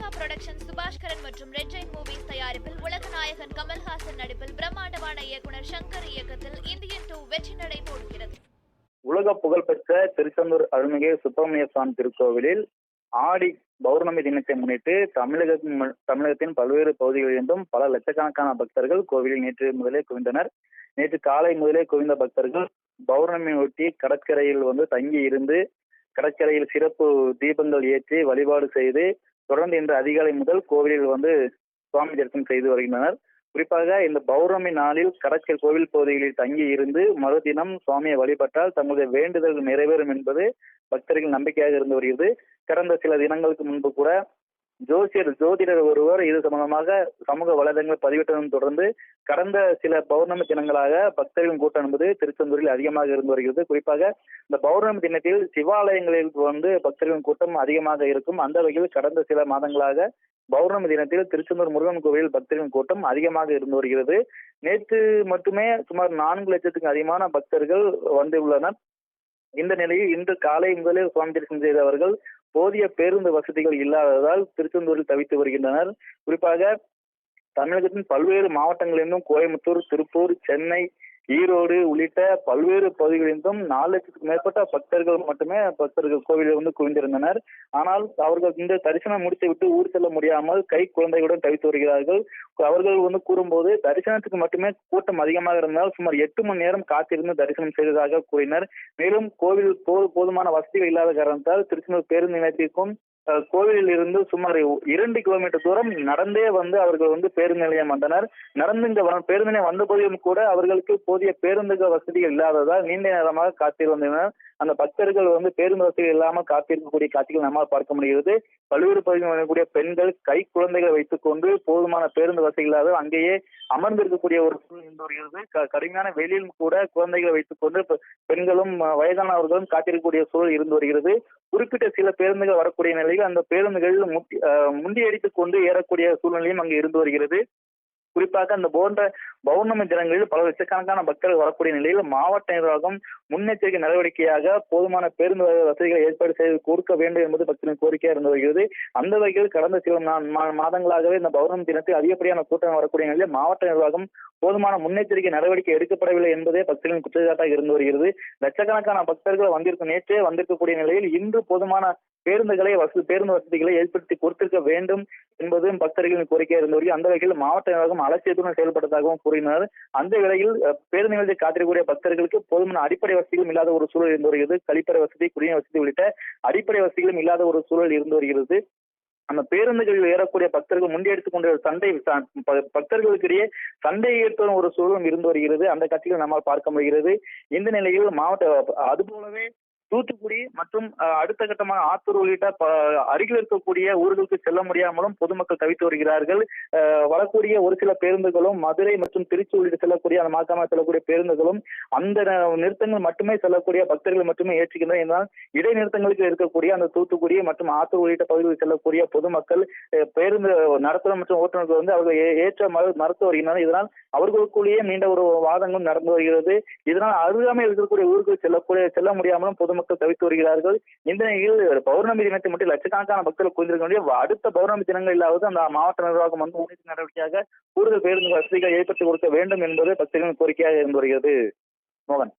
Lyca production Subaskaran மற்றும் red Jain movies தயாரிப்பில் உலகநாயகன் கமல்ஹாசன் நடிப்பில் பிரம்மாண்டமான இயக்குனர் சங்கர் இயக்கத்தில் இந்தியன் டூ வெற்றி நடை போடுகிறது. உலக புகழ்பெற்ற திருச்செந்தூர் அருள்மிகு சுப்பிரமணிய சுவாமி திருக்கோவிலில் ஆடி பௌர்ணமி தினத்தை முன்னிட்டு தமிழக தமிழகத்தின் பல்வேறு பகுதிகளிலிருந்தும் பல லட்சக்கணக்கான பக்தர்கள் கோவிலில் நேற்று முதலே குவிந்தனர். நேற்று காலை முதலே குவிந்த பக்தர்கள் பௌர்ணமி ஒட்டி கடற்கரையில் வந்து தங்கி இருந்து கடற்கரையில் சிறப்பு தீபங்கள் ஏற்றி வழிபாடு செய்து தொடர்ந்து இன்று அதிகாலை முதல் கோவிலில் வந்து சுவாமி தரிசனம் செய்து வருகின்றனர். குறிப்பாக இந்த பௌர்ணமி நாளில் கடற்கரை கோவில் பகுதிகளில் தங்கி இருந்து மறுதினம் சுவாமியை வழிபட்டால் தங்களுடைய வேண்டுதல் நிறைவேறும் என்பது பக்தர்கள் நம்பிக்கையாக இருந்து வருகிறது. கடந்த சில தினங்களுக்கு முன்பு கூட ஜோசியர் ஜோதிடர் ஒருவர் இது சம்பந்தமாக சமூக வலைதளங்கள் பதிவிட்டதும் தொடர்ந்து கடந்த சில பௌர்ணமி தினங்களாக பக்தர்களின் கூட்டம் என்பது திருச்செந்தூரில் அதிகமாக இருந்து வருகிறது. குறிப்பாக இந்த பௌர்ணமி தினத்தில் சிவாலயங்களில் வந்து பக்தர்களின் கூட்டம் அதிகமாக இருக்கும். அந்த வகையில் கடந்த சில மாதங்களாக பௌர்ணமி தினத்தில் திருச்செந்தூர் முருகன் கோவில் பக்தர்களின் கூட்டம் அதிகமாக இருந்து வருகிறது. நேற்று மட்டுமே சுமார் நான்கு லட்சத்துக்கு அதிகமான பக்தர்கள் வந்துள்ளனர். இந்த நிலையில் இன்று காலை முதலே சுவாமி தரிசனம் செய்தவர்கள் போதிய பேருந்து வசதிகள் இல்லாததால் திருச்செந்தூரில் தவித்து வருகின்றனர். குறிப்பாக தமிழகத்தின் பல்வேறு மாவட்டங்களிலிருந்தும் கோயம்புத்தூர் திருப்பூர் சென்னை ஈரோடு உள்ளிட்ட பல்வேறு பகுதிகளிலிருந்தும் நாலு லட்சத்துக்கு மேற்பட்ட பக்தர்கள் மட்டுமே பக்தர்கள் கோவிலில் வந்து குவிந்திருந்தனர். ஆனால் அவர்கள் இந்த தரிசனம் முடித்து விட்டு ஊர் செல்ல முடியாமல் கை குழந்தைகளுடன் தவித்து வருகிறார்கள். அவர்கள் வந்து கூறும்போது தரிசனத்துக்கு மட்டுமே கூட்டம் அதிகமாக இருந்தால் சுமார் எட்டு மணி நேரம் காத்திருந்து தரிசனம் செய்ததாக கூறினர். மேலும் கோவில் போதுமான வசதிகள் இல்லாத காரணத்தால் திருச்செந்தூர் பேருந்து நிலையத்திற்கும் கோவிலில் இருந்து சுமார் இரண்டு கிலோமீட்டர் தூரம் நடந்தே வந்து அவர்கள் வந்து பேருந்து நிலையம் வந்தனர். நடந்து இங்க பேருந்து நிலையம் வந்த போதிலும் கூட அவர்களுக்கு போதிய பேருந்துகள் வசதிகள் இல்லாததால் நீண்ட நேரமாக காத்திருந்தனர். அந்த பக்தர்கள் வந்து பேருந்து வசதிகள் இல்லாமல் காத்திருக்கக்கூடிய காட்சிகள் நம்மால் பார்க்க முடிகிறது. பல்வேறு பகுதிகளில் வரக்கூடிய பெண்கள் கை குழந்தைகளை வைத்துக் கொண்டு போதுமான பேருந்து வசதி இல்லாத அங்கேயே அமர்ந்திருக்கக்கூடிய ஒரு சூழ்நிலை இருந்து வருகிறது. க- கடுமையான வெளியிலும் கூட குழந்தைகளை வைத்துக் கொண்டு பெண்களும் வயதானவர்களும் காத்திருக்கக்கூடிய சூழல் இருந்து வருகிறது. குறிப்பிட்ட சில பேருந்துகள் வரக்கூடிய நிலையில் அந்த பேருந்துகள் முட்டி அஹ், முண்டியடித்துக் கொண்டு ஏறக்கூடிய சூழ்நிலையும் அங்கு இருந்து வருகிறது. குறிப்பாக அந்த போன்ற பௌர்ணமி தினங்களில் பல லட்சக்கணக்கான பக்தர்கள் வரக்கூடிய நிலையில் மாவட்ட நிர்வாகம் முன்னெச்சரிக்கை நடவடிக்கையாக போதுமான பேருந்து வசதிகளை ஏற்பாடு செய்து கொடுக்க வேண்டும் என்பது பக்தரின் கோரிக்கையாக இருந்து வருகிறது. அந்த வகையில் கடந்த சில மாதங்களாகவே இந்த பௌர்ணமி தினத்தில் அதிகப்படியான கூட்டம் வரக்கூடிய நிலையில் மாவட்ட நிர்வாகம் போதுமான முன்னெச்சரிக்கை நடவடிக்கை எடுக்கப்படவில்லை என்பதே பக்தர்களின் குற்றச்சாட்டாக இருந்து வருகிறது. லட்சக்கணக்கான பக்தர்கள் வந்திருக்கும் நேற்றே வந்திருக்கக்கூடிய நிலையில் இன்று போதுமான பேருந்துகளை வசதி பேருந்து வசதிகளை ஏற்படுத்தி கொடுத்திருக்க வேண்டும். என்பதும் பக்தர்களின் கோரிக்கையாக இருந்த வரைக்கும் அந்த வகையில் மாவட்ட நிர்வாகம் அலட்சியத்துடன் செயல்பட்டதாகவும் கூறினார். அந்த வேளையில் பேருந்து நிலையத்தை காத்திருக்கக்கூடிய பக்தர்களுக்கு போதுமான அடிப்படை வசதிகளும் இல்லாத ஒரு சூழல் இருந்து வருகிறது. கழிப்பறை வசதி குடிநீர் வசதி உள்ளிட்ட அடிப்படை வசதிகளும் இல்லாத ஒரு சூழல் இருந்து வருகிறது. அந்த பேருந்துகளில் ஏறக்கூடிய பக்தர்கள் முண்டியடித்துக் கொண்ட சண்டை பக்தர்களுக்கிடையே சண்டை ஏற்படும் ஒரு சூழலும் இருந்து வருகிறது. அந்த காட்சிகள் நம்மால் பார்க்க முடிகிறது. இந்த நிலையில் மாவட்ட அதுபோலவே தூத்துக்குடி மற்றும் அடுத்த கட்டமாக ஆத்தூர் உள்ளிட்ட அருகில் இருக்கக்கூடிய ஊர்களுக்கு செல்ல முடியாமலும் பொதுமக்கள் தவித்து வருகிறார்கள். வரக்கூடிய ஒரு சில பேருந்துகளும் மதுரை மற்றும் திருச்சி உள்ளிட்ட செல்லக்கூடிய அந்த மாக்காம செல்லக்கூடிய பேருந்துகளும் அந்த நிறுத்தங்கள் மட்டுமே செல்லக்கூடிய பக்தர்கள் மட்டுமே ஏற்றுகின்றன என்றால் இடைநிறுத்தங்களுக்கு இருக்கக்கூடிய அந்த தூத்துக்குடி மற்றும் ஆத்தூர் உள்ளிட்ட பகுதிகளில் செல்லக்கூடிய பொதுமக்கள் பேருந்து நடத்துனர் மற்றும் ஓட்டுநர்கள் வந்து அவர்கள் ஏற்ற மறு மறுத்து வருகின்றனர் இதனால் அவர்களுக்குள்ளேயே நீண்ட ஒரு வாதங்களும் நடந்து வருகிறது. இதனால் அருகாமையில் இருக்கக்கூடிய ஊருக்கு செல்லக்கூடிய செல்ல முடியாமலும் பொதுமக்கள் தவித்து வருகிறார்கள். இந்த நிலையில் பௌர்ணமி தினத்தை மட்டும் லட்சக்கணக்கான பக்தர்கள் குவிந்திருக்க வேண்டிய அடுத்த பௌர்ணமி தினங்களிலாவது அந்த மாவட்ட நிர்வாகம் வந்து முன்னெச்சரிக்கை நடவடிக்கையாக கூடுதல் பேருந்து வசதிகள் ஏற்படுத்தி கொடுக்க வேண்டும் என்பது பக்தர்களின் கோரிக்கையாக இருந்து வருகிறது. மோகன்.